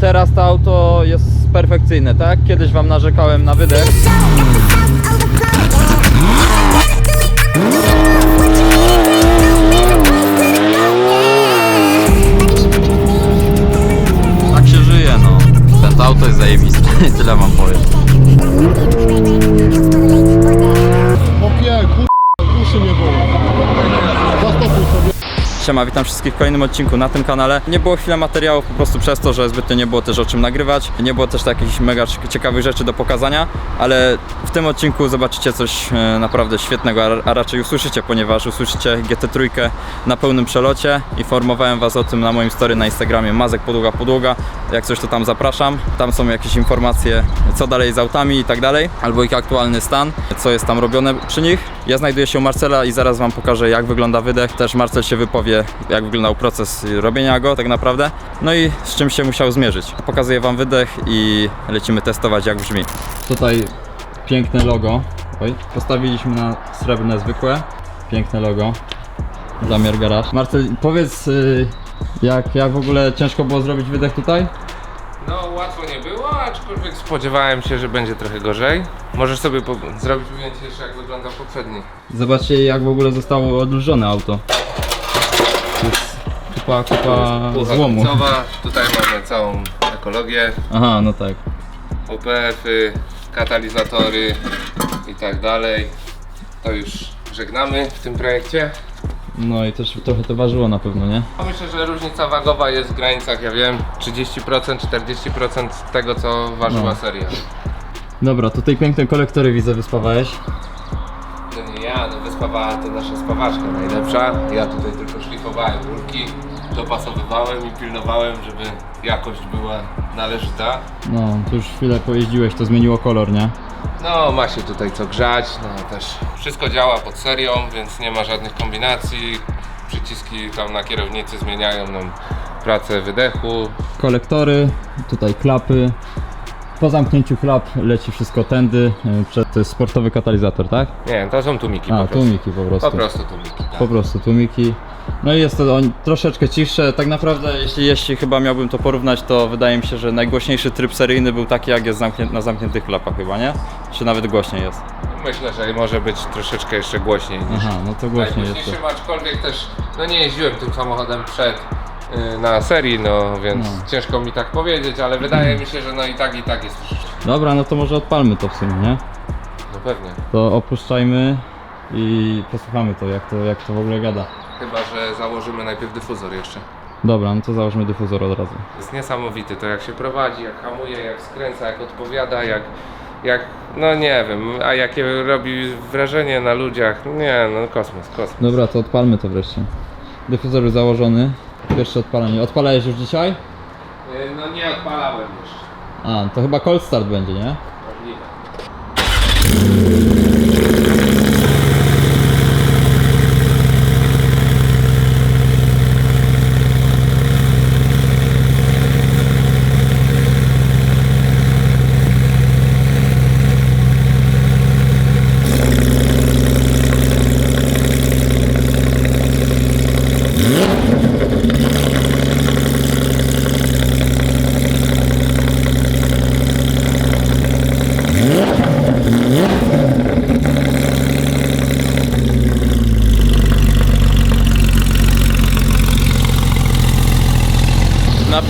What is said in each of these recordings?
teraz to auto jest perfekcyjne, tak? Kiedyś wam narzekałem na wydech. Tak się żyje, no. Ten to auto jest zajebiste, tyle wam powiem. Kur... uszy mnie bolą. Zastopuj sobie. Siema, witam wszystkich w kolejnym odcinku na tym kanale. Nie było chwilę materiałów po prostu przez to, że zbytnio nie było też o czym nagrywać. Nie było też takich mega ciekawych rzeczy do pokazania, ale w tym odcinku zobaczycie coś e, naprawdę świetnego, a- raczej usłyszycie, ponieważ usłyszycie GT3 na pełnym przelocie. Informowałem Was o tym na moim story na Instagramie Mazek Podługa Podługa. Jak coś to tam zapraszam. Tam są jakieś informacje, co dalej z autami i tak dalej, albo ich aktualny stan, co jest tam robione przy nich. Ja znajduję się u Marcela i zaraz Wam pokażę, jak wygląda wydech. Też Marcel się wypowie, jak wyglądał proces robienia go tak naprawdę. No i z czym się musiał zmierzyć. Pokazuję Wam wydech i lecimy testować, jak brzmi. Tutaj piękne logo. Oj, postawiliśmy na srebrne zwykłe. Piękne logo. Zamiar garaż. Marcel, powiedz, y, jak, jak w ogóle ciężko było zrobić wydech tutaj? No łatwo nie było, aczkolwiek spodziewałem się, że będzie trochę gorzej. Możesz sobie zrobić ujęcie jeszcze jak wygląda poprzedni. Zobaczcie jak w ogóle zostało odlużone auto. To jest kupa, kupa Pucha złomu. końcowa, tutaj mamy całą ekologię, Aha, no tak. OPF-y, katalizatory i tak dalej. To już żegnamy w tym projekcie. No i też trochę to ważyło na pewno, nie? Myślę, że różnica wagowa jest w granicach, ja wiem, 30%, 40% tego co ważyła No. seria. Dobra, tutaj piękne kolektory widzę wyspawałeś. To nie ja, no wyspawała to nasza spawaczka najlepsza. Ja tutaj tylko szlifowałem rurki, dopasowywałem i pilnowałem, żeby jakość była należyta. No, tu już chwilę pojeździłeś, to zmieniło kolor, nie? No, ma się tutaj co grzać, no też wszystko działa pod serią, więc nie ma żadnych kombinacji. Przyciski tam na kierownicy zmieniają nam pracę wydechu. Kolektory, tutaj klapy. Po zamknięciu klap leci wszystko tędy. y, Przed, to jest sportowy katalizator, tak? Nie, to są tłumiki A, po prostu. tłumiki po prostu. Po prostu tłumiki, tak. Po prostu tłumiki. No i jest to on, troszeczkę cichsze. Tak naprawdę, jeśli, jeśli chyba miałbym to porównać, to wydaje mi się, że najgłośniejszy tryb seryjny był taki, jak jest zamknię, na zamkniętych klapach chyba, nie? Czy nawet głośniej jest? Myślę, że może być troszeczkę jeszcze głośniej niż Aha, no to głośniej jest to. aczkolwiek też no nie jeździłem tym samochodem przed na serii, no więc No. ciężko mi tak powiedzieć, ale wydaje mi się, że no i tak i tak jest. Dobra, no to może odpalmy to w sumie, nie? No pewnie. To opuszczajmy i posłuchamy to, jak to, jak to w ogóle gada. Chyba, że założymy najpierw dyfuzor jeszcze. Dobra, no to założmy dyfuzor od razu. Jest niesamowity to jak się prowadzi, jak hamuje, jak skręca, jak odpowiada, jak, jak no nie wiem, a jakie robi wrażenie na ludziach. Nie no kosmos, kosmos. Dobra, to odpalmy to wreszcie. Dyfuzor założony. Pierwsze odpalenie. Odpalałeś już dzisiaj? Y, No nie odpalałem jeszcze. A, to chyba cold start będzie, nie? Możliwe.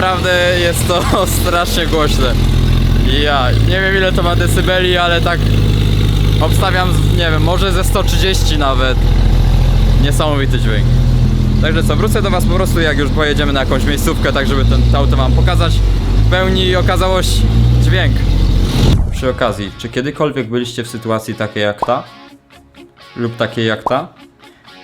Naprawdę jest to strasznie głośne. Ja nie wiem ile to ma decybeli, ale tak obstawiam, nie wiem, może ze 130 nawet. Niesamowity dźwięk. Także co, wrócę do Was po prostu jak już pojedziemy na jakąś miejscówkę, tak żeby ten to auto Wam pokazać w pełni okazałość dźwięk. Przy okazji, czy kiedykolwiek byliście w sytuacji takiej jak ta? Lub takiej jak ta?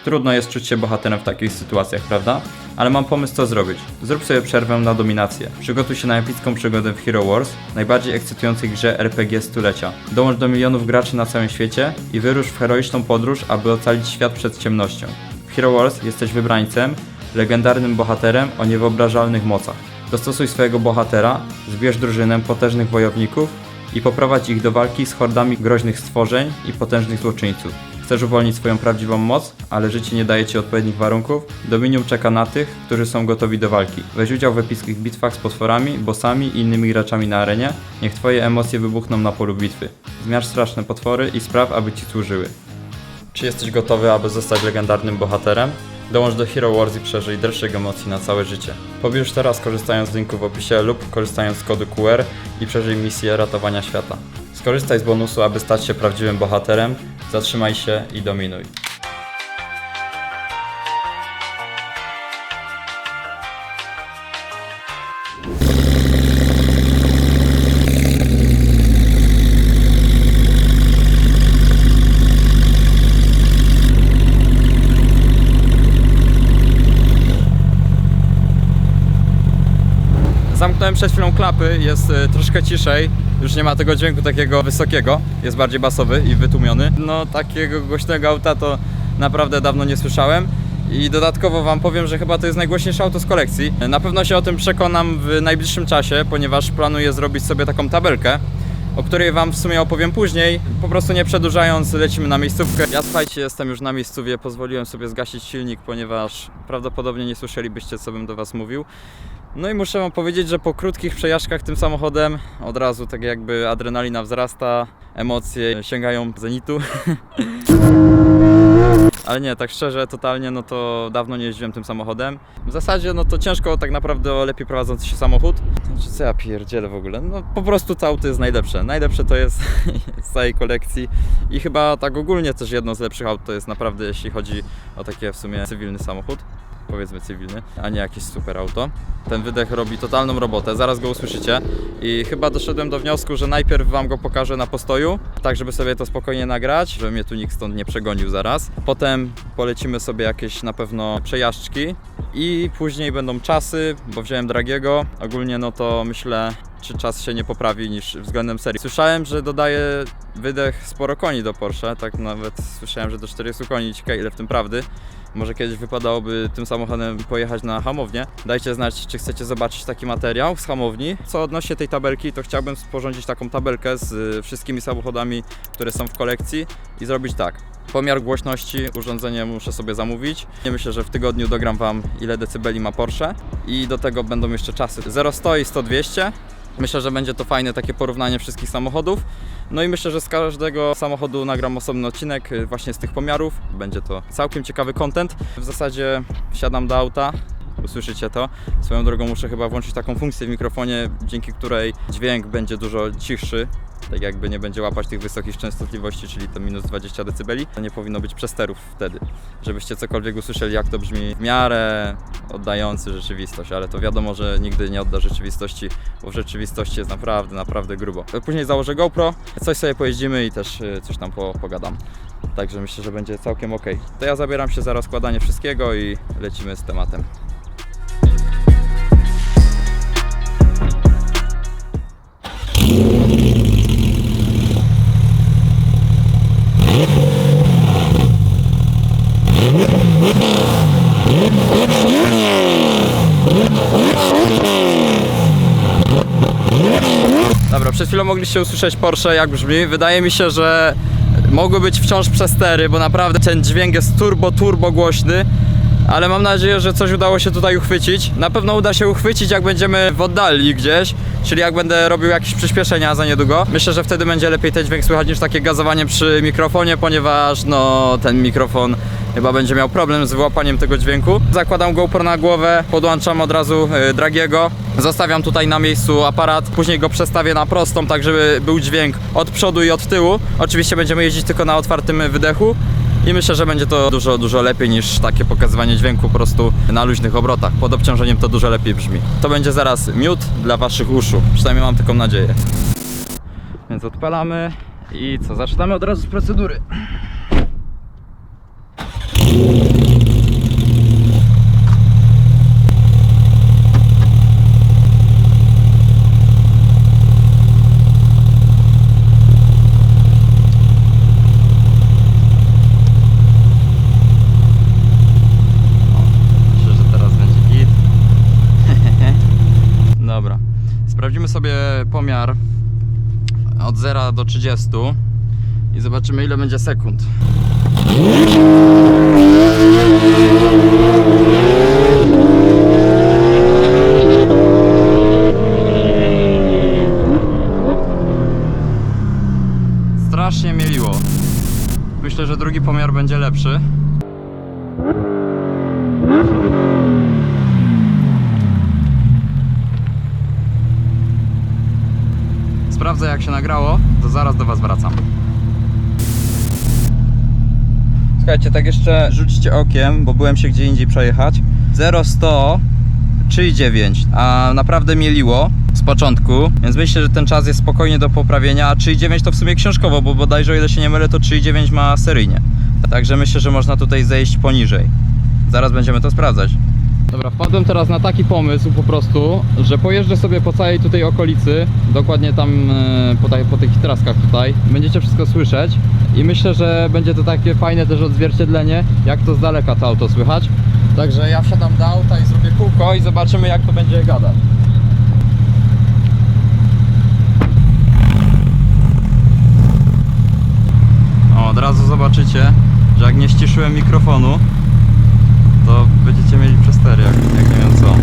Trudno jest czuć się bohaterem w takich sytuacjach, prawda? Ale mam pomysł co zrobić. Zrób sobie przerwę na dominację. Przygotuj się na epicką przygodę w Hero Wars, najbardziej ekscytującej grze RPG stulecia. Dołącz do milionów graczy na całym świecie i wyrusz w heroiczną podróż, aby ocalić świat przed ciemnością. W Hero Wars jesteś wybrańcem, legendarnym bohaterem o niewyobrażalnych mocach. Dostosuj swojego bohatera, zbierz drużynę potężnych wojowników i poprowadź ich do walki z hordami groźnych stworzeń i potężnych złoczyńców. Chcesz uwolnić swoją prawdziwą moc, ale życie nie daje ci odpowiednich warunków? Dominium czeka na tych, którzy są gotowi do walki. Weź udział w epickich bitwach z potworami, bossami i innymi graczami na arenie. Niech twoje emocje wybuchną na polu bitwy. Zmierz straszne potwory i spraw, aby ci służyły. Czy jesteś gotowy, aby zostać legendarnym bohaterem? Dołącz do Hero Wars i przeżyj dreszczyk emocji na całe życie. Pobierz teraz korzystając z linku w opisie lub korzystając z kodu QR i przeżyj misję ratowania świata. Skorzystaj z bonusu, aby stać się prawdziwym bohaterem, zatrzymaj się i dominuj. Zamknąłem przed chwilą klapy, jest y, troszkę ciszej. Już nie ma tego dźwięku takiego wysokiego, jest bardziej basowy i wytłumiony. No takiego głośnego auta to naprawdę dawno nie słyszałem. I dodatkowo Wam powiem, że chyba to jest najgłośniejsze auto z kolekcji. Na pewno się o tym przekonam w najbliższym czasie, ponieważ planuję zrobić sobie taką tabelkę, o której Wam w sumie opowiem później. Po prostu nie przedłużając, lecimy na miejscówkę. Ja słuchajcie, jestem już na miejscówie, pozwoliłem sobie zgasić silnik, ponieważ prawdopodobnie nie słyszelibyście, co bym do Was mówił. No i muszę Wam powiedzieć, że po krótkich przejażdżkach tym samochodem od razu tak jakby adrenalina wzrasta, emocje sięgają zenitu. Ale nie, tak szczerze, totalnie, no to dawno nie jeździłem tym samochodem. W zasadzie, no to ciężko tak naprawdę o lepiej prowadzący się samochód. Znaczy, co ja pierdzielę w ogóle? No po prostu to auto jest najlepsze. Najlepsze to jest z całej kolekcji i chyba tak ogólnie też jedno z lepszych aut to jest naprawdę, jeśli chodzi o takie w sumie cywilny samochód powiedzmy cywilny, a nie jakieś super auto. Ten wydech robi totalną robotę, zaraz go usłyszycie i chyba doszedłem do wniosku, że najpierw Wam go pokażę na postoju, tak żeby sobie to spokojnie nagrać, żeby mnie tu nikt stąd nie przegonił zaraz. Potem polecimy sobie jakieś na pewno przejażdżki i później będą czasy, bo wziąłem Dragiego. Ogólnie no to myślę, czy czas się nie poprawi niż względem serii. Słyszałem, że dodaje wydech sporo koni do Porsche, tak nawet słyszałem, że do 40 koni, ciekawe ile w tym prawdy. Może kiedyś wypadałoby tym samochodem pojechać na hamownię. Dajcie znać, czy chcecie zobaczyć taki materiał z hamowni. Co odnośnie tej tabelki, to chciałbym sporządzić taką tabelkę z y, wszystkimi samochodami, które są w kolekcji i zrobić tak. Pomiar głośności, urządzenie muszę sobie zamówić. Nie myślę, że w tygodniu dogram Wam ile decybeli ma Porsche i do tego będą jeszcze czasy 0,100 i 100-200. Myślę, że będzie to fajne takie porównanie wszystkich samochodów. No i myślę, że z każdego samochodu nagram osobny odcinek y, właśnie z tych pomiarów. Będzie to całkiem ciekawy content. W zasadzie wsiadam do auta, usłyszycie to. Swoją drogą muszę chyba włączyć taką funkcję w mikrofonie, dzięki której dźwięk będzie dużo cichszy. Tak jakby nie będzie łapać tych wysokich częstotliwości, czyli to minus 20 dB. To nie powinno być przesterów wtedy, żebyście cokolwiek usłyszeli, jak to brzmi w miarę oddający rzeczywistość, ale to wiadomo, że nigdy nie odda rzeczywistości, bo w rzeczywistości jest naprawdę, naprawdę grubo. Później założę GoPro, coś sobie pojeździmy i też y, coś tam po, pogadam. Także myślę, że będzie całkiem ok. To ja zabieram się za rozkładanie wszystkiego i lecimy z tematem. Dobra, przed chwilą mogliście usłyszeć Porsche jak brzmi. Wydaje mi się, że mogły być wciąż przestery, bo naprawdę ten dźwięk jest turbo, turbo głośny. Ale mam nadzieję, że coś udało się tutaj uchwycić. Na pewno uda się uchwycić, jak będziemy w oddali gdzieś, czyli jak będę robił jakieś przyspieszenia za niedługo. Myślę, że wtedy będzie lepiej ten dźwięk słychać niż takie gazowanie przy mikrofonie, ponieważ no ten mikrofon chyba będzie miał problem z wyłapaniem tego dźwięku. Zakładam GoPro na głowę, podłączam od razu y, Dragiego, zostawiam tutaj na miejscu aparat, później go przestawię na prostą, tak żeby był dźwięk od przodu i od tyłu. Oczywiście będziemy jeździć tylko na otwartym wydechu. I myślę, że będzie to dużo, dużo lepiej niż takie pokazywanie dźwięku po prostu na luźnych obrotach. Pod obciążeniem to dużo lepiej brzmi. To będzie zaraz miód dla Waszych uszu. Przynajmniej mam taką nadzieję. Więc odpalamy i co? Zaczynamy od razu z procedury. Myślę, że teraz będzie git. Dobra. Sprawdzimy sobie pomiar od 0 do 30. i zobaczymy ile będzie sekund. Strasznie mieliło. Myślę, że drugi pomiar będzie lepszy. Sprawdzę jak się nagrało, to zaraz do Was wracam. Słuchajcie, tak jeszcze rzućcie okiem, bo byłem się gdzie indziej przejechać. 0100 3,9, a naprawdę mieliło z początku, więc myślę, że ten czas jest spokojnie do poprawienia, a 3,9 to w sumie książkowo, bo bodajże o ile się nie mylę, to 3,9 ma seryjnie. Także myślę, że można tutaj zejść poniżej. Zaraz będziemy to sprawdzać. Dobra, wpadłem teraz na taki pomysł po prostu, że pojeżdżę sobie po całej tutaj okolicy, dokładnie tam e, po, ta- po tych traskach tutaj. Będziecie wszystko słyszeć i myślę, że będzie to takie fajne też odzwierciedlenie, jak to z daleka to auto słychać. Także ja wsiadam do auta i zrobię kółko i zobaczymy jak to będzie gadać. O, od razu zobaczycie, że jak nie ściszyłem mikrofonu, to będziecie mieli przestery, jak, jak nie wiem co.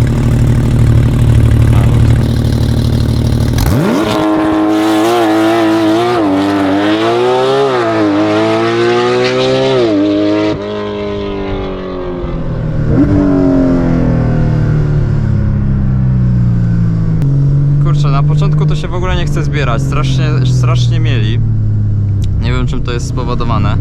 Kurczę, na początku to się w ogóle nie chce zbierać. Strasznie, strasznie mieli. Nie wiem czym to jest spowodowane.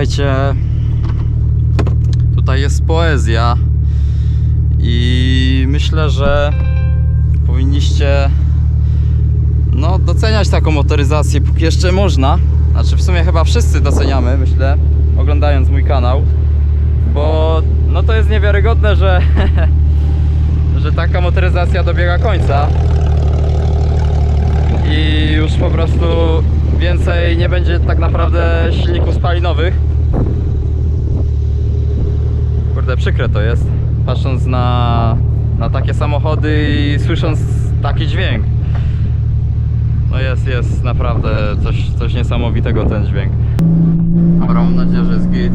Słuchajcie, tutaj jest poezja i myślę, że powinniście no, doceniać taką motoryzację, póki jeszcze można. Znaczy w sumie chyba wszyscy doceniamy, myślę, oglądając mój kanał, bo no to jest niewiarygodne, że, że taka motoryzacja dobiega końca i już po prostu więcej nie będzie tak naprawdę silników spalinowych. Kurde, przykre to jest, patrząc na, na takie samochody i słysząc taki dźwięk. No jest, jest naprawdę coś, coś niesamowitego ten dźwięk. Dobra, mam nadzieję, że jest git.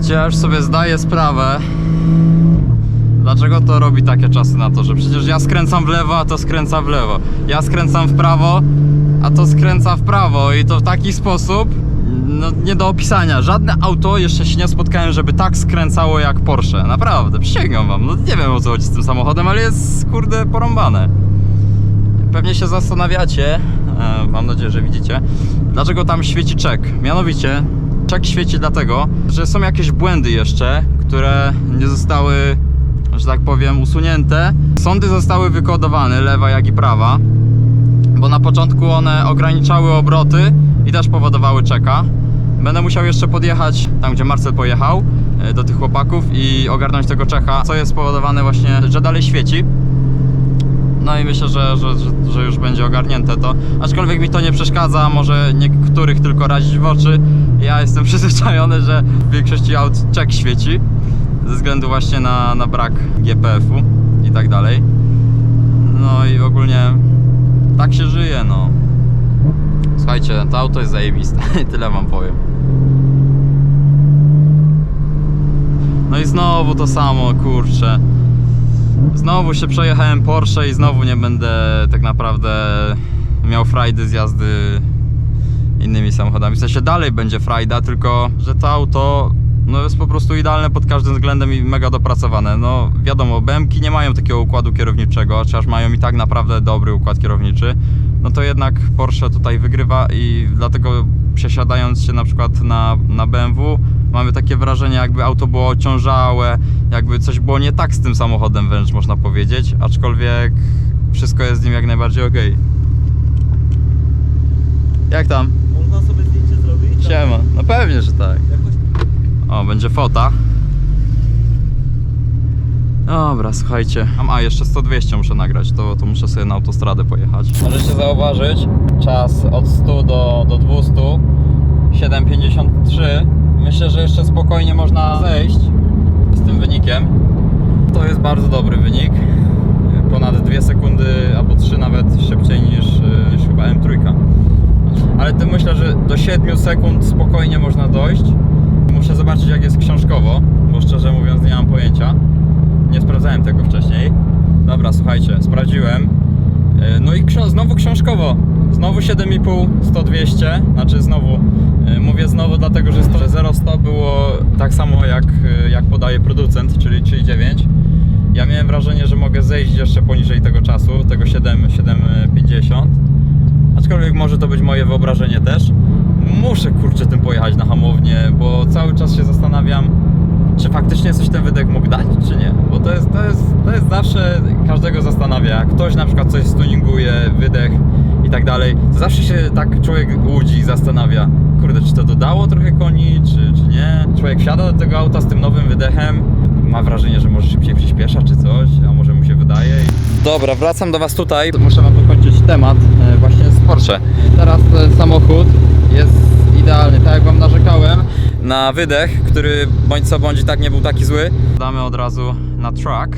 Słuchajcie, ja już sobie zdaję sprawę, dlaczego to robi takie czasy na to, że przecież ja skręcam w lewo, a to skręca w lewo. Ja skręcam w prawo, a to skręca w prawo i to w taki sposób, no nie do opisania. Żadne auto jeszcze się nie spotkałem, żeby tak skręcało jak Porsche. Naprawdę, przysięgam wam. No nie wiem o co chodzi z tym samochodem, ale jest kurde porąbane. Pewnie się zastanawiacie, e, mam nadzieję, że widzicie, dlaczego tam świeci czek. Mianowicie, czek świeci dlatego, że są jakieś błędy jeszcze, które nie zostały, że tak powiem, usunięte. Sądy zostały wykodowane, lewa jak i prawa, bo na początku one ograniczały obroty i też powodowały czeka. Będę musiał jeszcze podjechać tam, gdzie Marcel pojechał, e, do tych chłopaków i ogarnąć tego czecha, co jest spowodowane właśnie, że dalej świeci. No i myślę, że, że, że, już będzie ogarnięte to. Aczkolwiek mi to nie przeszkadza, może niektórych tylko razić w oczy. Ja jestem przyzwyczajony, że w większości aut czek świeci. Ze względu właśnie na, na brak GPF-u i tak dalej. No i ogólnie tak się żyje, no. Słuchajcie, to auto jest zajebiste. Tyle wam powiem. No i znowu to samo, kurczę. Znowu się przejechałem Porsche i znowu nie będę tak naprawdę miał frajdy z jazdy innymi samochodami. W sensie dalej będzie frajda, tylko że to auto no jest po prostu idealne pod każdym względem i mega dopracowane. No wiadomo, BMki nie mają takiego układu kierowniczego, chociaż mają i tak naprawdę dobry układ kierowniczy. No to jednak Porsche tutaj wygrywa i dlatego przesiadając się na przykład na, na BMW mamy takie wrażenie jakby auto było ociążałe, jakby coś było nie tak z tym samochodem wręcz można powiedzieć, aczkolwiek wszystko jest z nim jak najbardziej ok. Jak tam? Można sobie zdjęcie zrobić? Siema. No pewnie, że tak. O, będzie fota. Dobra, słuchajcie. A, jeszcze 100-200 muszę nagrać, to, to muszę sobie na autostradę pojechać. Możecie zauważyć, czas od 100 do, do 200, 7,53. Myślę, że jeszcze spokojnie można zejść z tym wynikiem. To jest bardzo dobry wynik. Ponad 2 sekundy, albo 3 nawet szybciej niż, niż chyba M3. Ale to myślę, że do 7 sekund spokojnie można dojść. Muszę zobaczyć jak jest książkowo, bo szczerze mówiąc nie mam pojęcia. Nie sprawdzałem tego wcześniej. Dobra, słuchajcie, sprawdziłem. E, No i znowu książkowo. Znowu 7,5, 100, 200. Znaczy znowu, e, mówię znowu dlatego, że 0-100 było tak samo jak, e, jak podaje producent, czyli 3,9. Ja miałem wrażenie, że mogę zejść jeszcze poniżej tego czasu, tego 7, 7,50. Aczkolwiek może to być moje wyobrażenie też. Muszę kurczę tym pojechać na hamownię, bo cały czas się zastanawiam, czy faktycznie coś ten wydech mógł dać, czy nie. Bo to jest, to jest, to jest zawsze każdego zastanawia. Jak ktoś na przykład coś stuninguje, wydech i tak dalej, to zawsze się tak człowiek łudzi i zastanawia, kurde, czy to dodało trochę koni, czy, czy nie. Człowiek wsiada do tego auta z tym nowym wydechem, ma wrażenie, że może szybciej przyspiesza czy coś, a może mu się wydaje. Dobra, wracam do Was tutaj. Muszę Wam dokończyć temat e, właśnie z Porsche. Teraz e, samochód jest idealny, tak jak Wam narzekałem. Na wydech, który bądź co bądź i tak nie był taki zły. Damy od razu na track.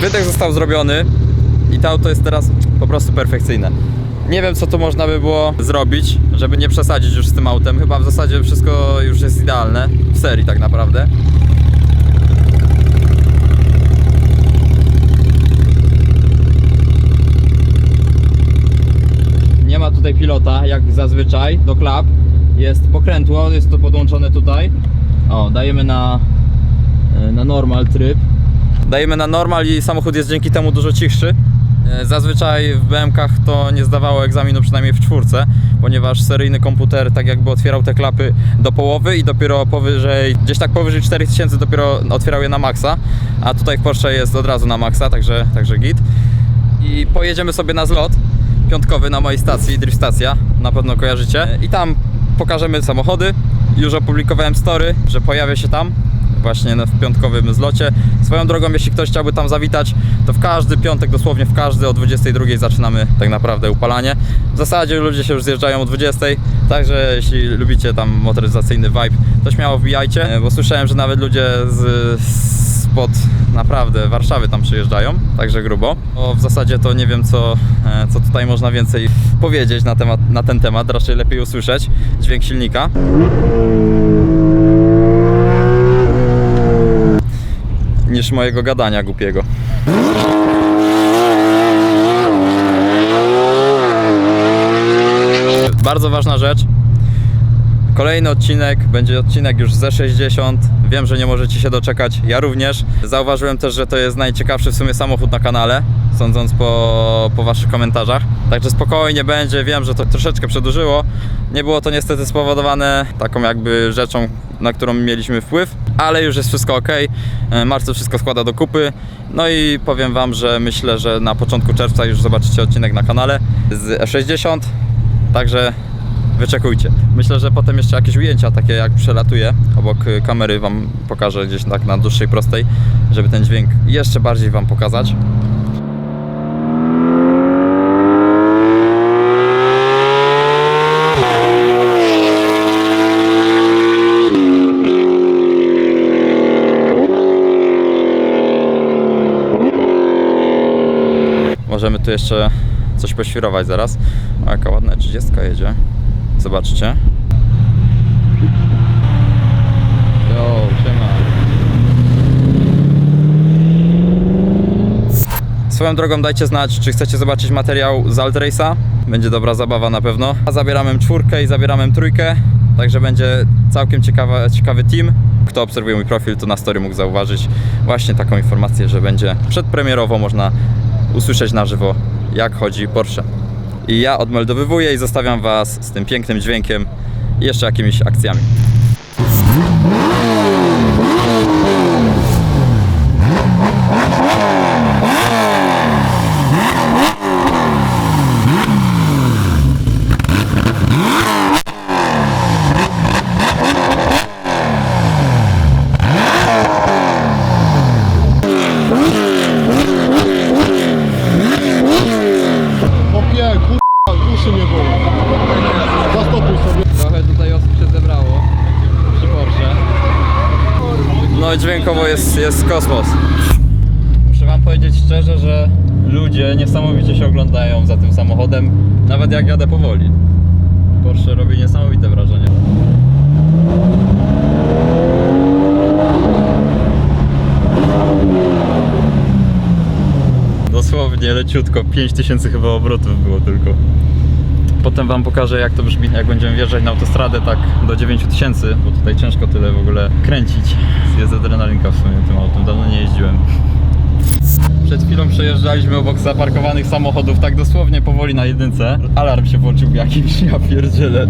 Wydech został zrobiony i to auto jest teraz po prostu perfekcyjne. Nie wiem, co tu można by było zrobić, żeby nie przesadzić już z tym autem. Chyba w zasadzie wszystko już jest idealne serii tak naprawdę. Nie ma tutaj pilota, jak zazwyczaj, do klap. Jest pokrętło, jest to podłączone tutaj. O, dajemy na, na normal tryb. Dajemy na normal i samochód jest dzięki temu dużo cichszy. E, Zazwyczaj w BMKach to nie zdawało egzaminu przynajmniej w czwórce, ponieważ seryjny komputer tak jakby otwierał te klapy do połowy i dopiero powyżej, gdzieś tak powyżej 4000 dopiero otwierał je na maksa, a tutaj w Porsche jest od razu na maksa, także, także git. I pojedziemy sobie na zlot piątkowy na mojej stacji, Drift Stacja, na pewno kojarzycie. I tam pokażemy samochody. Już opublikowałem story, że pojawia się tam właśnie w piątkowym zlocie. Swoją drogą, jeśli ktoś chciałby tam zawitać, to w każdy piątek, dosłownie w każdy o 22 zaczynamy tak naprawdę upalanie. W zasadzie ludzie się już zjeżdżają o 20, także jeśli lubicie tam motoryzacyjny vibe, to śmiało wbijajcie, e, bo słyszałem, że nawet ludzie z, spod naprawdę Warszawy tam przyjeżdżają, także grubo. O, w zasadzie to nie wiem co, e, co tutaj można więcej powiedzieć na, temat, na ten temat, raczej lepiej usłyszeć dźwięk silnika. Niż mojego gadania głupiego. Bardzo ważna rzecz. Kolejny odcinek będzie odcinek już ze 60. Wiem, że nie możecie się doczekać. Ja również. Zauważyłem też, że to jest najciekawszy w sumie samochód na kanale, sądząc po, po Waszych komentarzach. Także spokojnie będzie. Wiem, że to troszeczkę przedłużyło. Nie było to niestety spowodowane taką jakby rzeczą, na którą mieliśmy wpływ, ale już jest wszystko ok. Marcel wszystko składa do kupy. No i powiem Wam, że myślę, że na początku czerwca już zobaczycie odcinek na kanale z E60. Także wyczekujcie. Myślę, że potem jeszcze jakieś ujęcia takie jak przelatuję obok y, kamery wam pokażę gdzieś tak na dłuższej prostej, żeby ten dźwięk jeszcze bardziej wam pokazać. Możemy tu jeszcze coś poświrować zaraz. O, jaka ładna 30 jedzie. Zobaczcie. Jo, siema. Swoją drogą dajcie znać, czy chcecie zobaczyć materiał z Alt Race'a. Będzie dobra zabawa na pewno. A zabieramy czwórkę i zabieramy trójkę, także będzie całkiem ciekawa, ciekawy team. Kto obserwuje mój profil, to na story mógł zauważyć właśnie taką informację, że będzie przedpremierowo można usłyszeć na żywo, jak chodzi Porsche. I ja odmeldowywuję i zostawiam Was z tym pięknym dźwiękiem i jeszcze jakimiś akcjami. Popie, kurwa, uszy mnie bolą. Zastopuj sobie. Trochę tutaj osób się zebrało przy Porsche. No dźwiękowo jest, jest kosmos. Muszę wam powiedzieć szczerze, że ludzie niesamowicie się oglądają za tym samochodem, nawet jak jadę powoli. Porsche robi niesamowite wrażenie. Dosłownie leciutko, 5000 chyba obrotów było tylko. Potem wam pokażę jak to brzmi, jak będziemy wjeżdżać na autostradę tak do 9000, bo tutaj ciężko tyle w ogóle kręcić. Jest adrenalinka w sumie tym autem, dawno nie jeździłem. Przed chwilą przejeżdżaliśmy obok zaparkowanych samochodów tak dosłownie powoli na jedynce. Alarm się włączył jakimś, ja pierdzielę.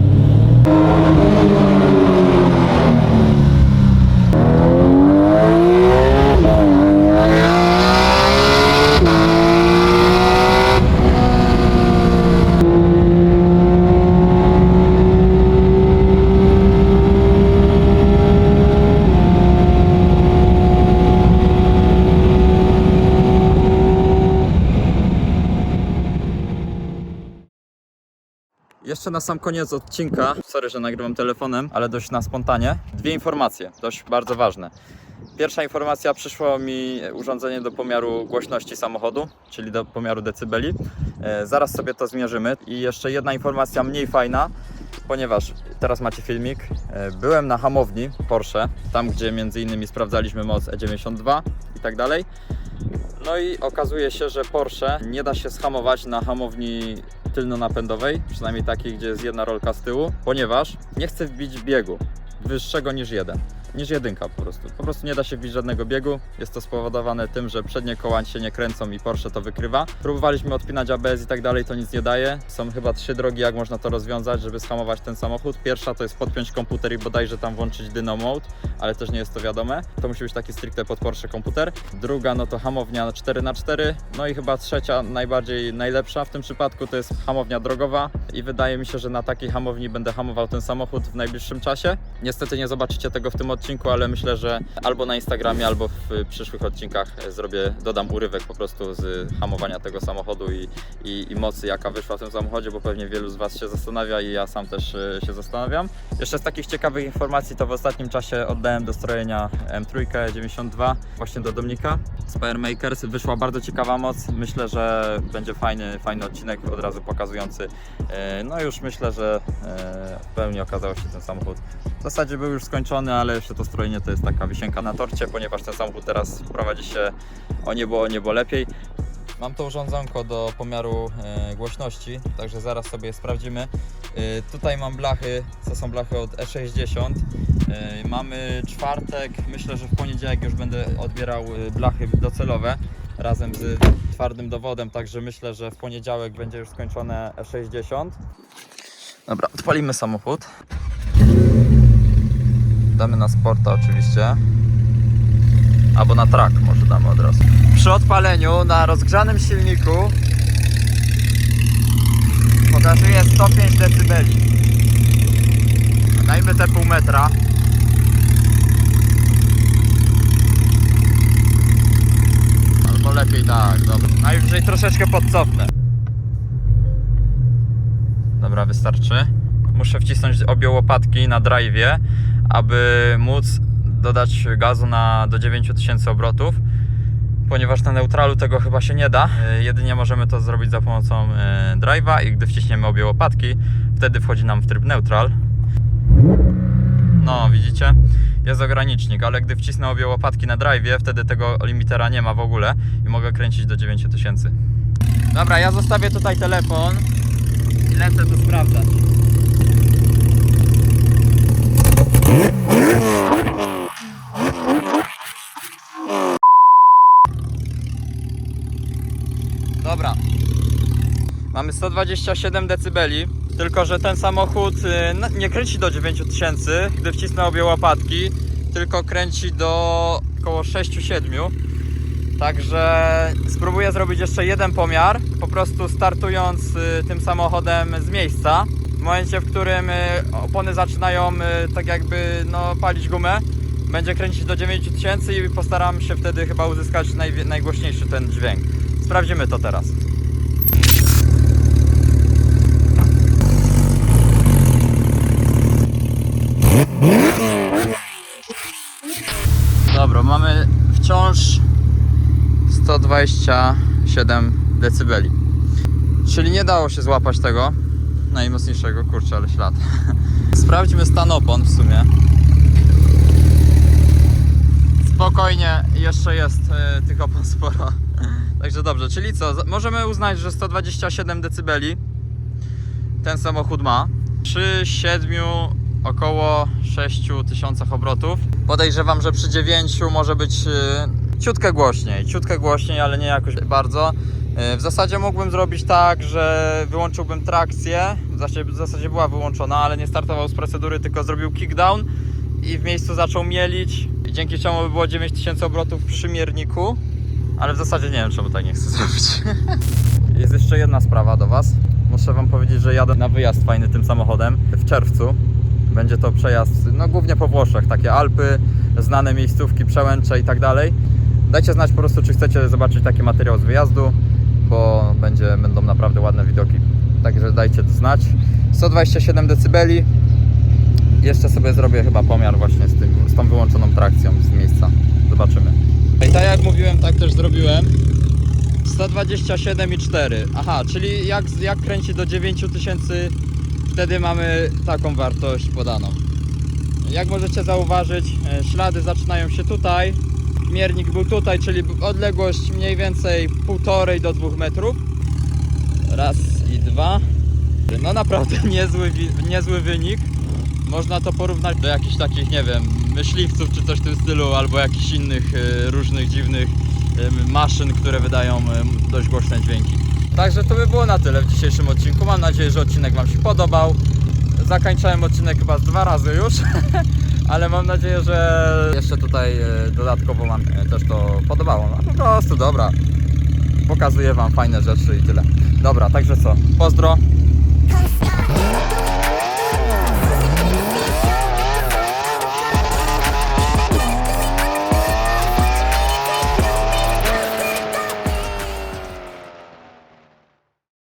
Jeszcze na sam koniec odcinka, sorry, że nagrywam telefonem, ale dość na spontanie. Dwie informacje, dość bardzo ważne. Pierwsza informacja, przyszło mi urządzenie do pomiaru głośności samochodu, czyli do pomiaru decybeli. E, zaraz sobie to zmierzymy. I jeszcze jedna informacja mniej fajna, ponieważ teraz macie filmik. E, byłem na hamowni Porsche, tam gdzie między innymi sprawdzaliśmy moc E92 i tak dalej. No i okazuje się, że Porsche nie da się schamować na hamowni tylno-napędowej, przynajmniej takiej, gdzie jest jedna rolka z tyłu, ponieważ nie chce wbić biegu wyższego niż jeden. Niż jedynka po prostu. Po prostu nie da się wbić żadnego biegu. Jest to spowodowane tym, że przednie koła się nie kręcą i Porsche to wykrywa. Próbowaliśmy odpinać ABS i tak dalej, to nic nie daje. Są chyba trzy drogi, jak można to rozwiązać, żeby schamować ten samochód. Pierwsza to jest podpiąć komputer i bodajże tam włączyć dyno mode, ale też nie jest to wiadome. To musi być taki stricte pod Porsche komputer. Druga no to hamownia 4x4. No i chyba trzecia, najbardziej najlepsza w tym przypadku to jest hamownia drogowa i wydaje mi się, że na takiej hamowni będę hamował ten samochód w najbliższym czasie. Niestety nie zobaczycie tego w tym odcinku, ale myślę, że albo na Instagramie, albo w przyszłych odcinkach e, zrobię, dodam urywek po prostu z hamowania tego samochodu i, i, i mocy, jaka wyszła w tym samochodzie, bo pewnie wielu z Was się zastanawia i ja sam też e, się zastanawiam. Jeszcze z takich ciekawych informacji, to w ostatnim czasie oddałem do strojenia M3 92 właśnie do Dominika z Makers. Wyszła bardzo ciekawa moc. Myślę, że będzie fajny, fajny odcinek od razu pokazujący. E, No już myślę, że w pełni okazał się ten samochód. Zasadzie był już skończony, ale jeszcze to strojenie to jest taka wisienka na torcie, ponieważ ten samochód teraz prowadzi się o niebo, o niebo lepiej. Mam to urządzonko do pomiaru e, głośności, także zaraz sobie sprawdzimy. E, tutaj mam blachy, to są blachy od E60. E, mamy czwartek, myślę, że w poniedziałek już będę odbierał blachy docelowe razem z twardym dowodem, także myślę, że w poniedziałek będzie już skończone E60. Dobra, odpalimy samochód. Damy na sporta oczywiście. Albo na track może damy od razu. Przy odpaleniu na rozgrzanym silniku pokazuje 105 dB. Dajmy te pół metra. Albo lepiej tak, dobra. Najwyżej troszeczkę podcofnę. Dobra, wystarczy. Muszę wcisnąć obie łopatki na drive'ie, aby móc dodać gazu na, do 9000 obrotów. Ponieważ na neutralu tego chyba się nie da. E, Jedynie możemy to zrobić za pomocą e, drive'a i gdy wciśniemy obie łopatki, wtedy wchodzi nam w tryb neutral. No, widzicie? Jest ogranicznik, ale gdy wcisnę obie łopatki na drive'ie, wtedy tego limitera nie ma w ogóle i mogę kręcić do 9000. Dobra, ja zostawię tutaj telefon i lecę to sprawdzać. Dobra. Mamy 127 dB, tylko że ten samochód y, nie kręci do 9000, gdy wcisnę obie łopatki, tylko kręci do około 6-7. Także spróbuję zrobić jeszcze jeden pomiar, po prostu startując y, tym samochodem z miejsca. W momencie, w którym y, opony zaczynają y, tak jakby no, palić gumę, będzie kręcić do 9000 i postaram się wtedy chyba uzyskać najwie- najgłośniejszy ten dźwięk. Sprawdzimy to teraz. Dobra, mamy wciąż 127 dB. Czyli nie dało się złapać tego najmocniejszego, kurczę, ale ślad. Sprawdźmy stan opon w sumie. Spokojnie, jeszcze jest e, tych opon sporo. Także dobrze, czyli co? Możemy uznać, że 127 dB ten samochód ma. Przy 7 około 6 tysiącach obrotów. Podejrzewam, że przy 9 może być e, ciutkę głośniej, ciutkę głośniej, ale nie jakoś bardzo. E, W zasadzie mógłbym zrobić tak, że wyłączyłbym trakcję. W zasadzie, w zasadzie była wyłączona, ale nie startował z procedury, tylko zrobił kickdown i w miejscu zaczął mielić. Dzięki czemu by było 9000 obrotów przy mierniku. Ale w zasadzie nie wiem, czemu tak nie chcę zrobić. Jest jeszcze jedna sprawa do Was. Muszę Wam powiedzieć, że jadę na wyjazd fajny tym samochodem w czerwcu. Będzie to przejazd, no głównie po Włoszech, takie Alpy, znane miejscówki, przełęcze i tak dalej. Dajcie znać po prostu, czy chcecie zobaczyć taki materiał z wyjazdu, bo będzie, będą naprawdę ładne widoki. Także dajcie znać. 127 dB. Jeszcze sobie zrobię chyba pomiar właśnie z, tym, z tą wyłączoną trakcją z miejsca. Zobaczymy. I tak jak mówiłem, tak też zrobiłem. 127,4. Aha, czyli jak, jak kręci do 9000, wtedy mamy taką wartość podaną. Jak możecie zauważyć, e, ślady zaczynają się tutaj. Miernik był tutaj, czyli odległość mniej więcej 1,5 do 2 metrów. Raz i dwa. No naprawdę niezły, niezły wynik. Można to porównać do jakichś takich, nie wiem, myśliwców czy coś w tym stylu, albo jakichś innych e, różnych dziwnych maszyn, które wydają dość głośne dźwięki. Także to by było na tyle w dzisiejszym odcinku. Mam nadzieję, że odcinek Wam się podobał. Zakończyłem odcinek chyba dwa razy już, ale mam nadzieję, że jeszcze tutaj e, dodatkowo Wam e, też to podobało. No po prostu dobra. Pokazuję Wam fajne rzeczy i tyle. Dobra, także co? Pozdro.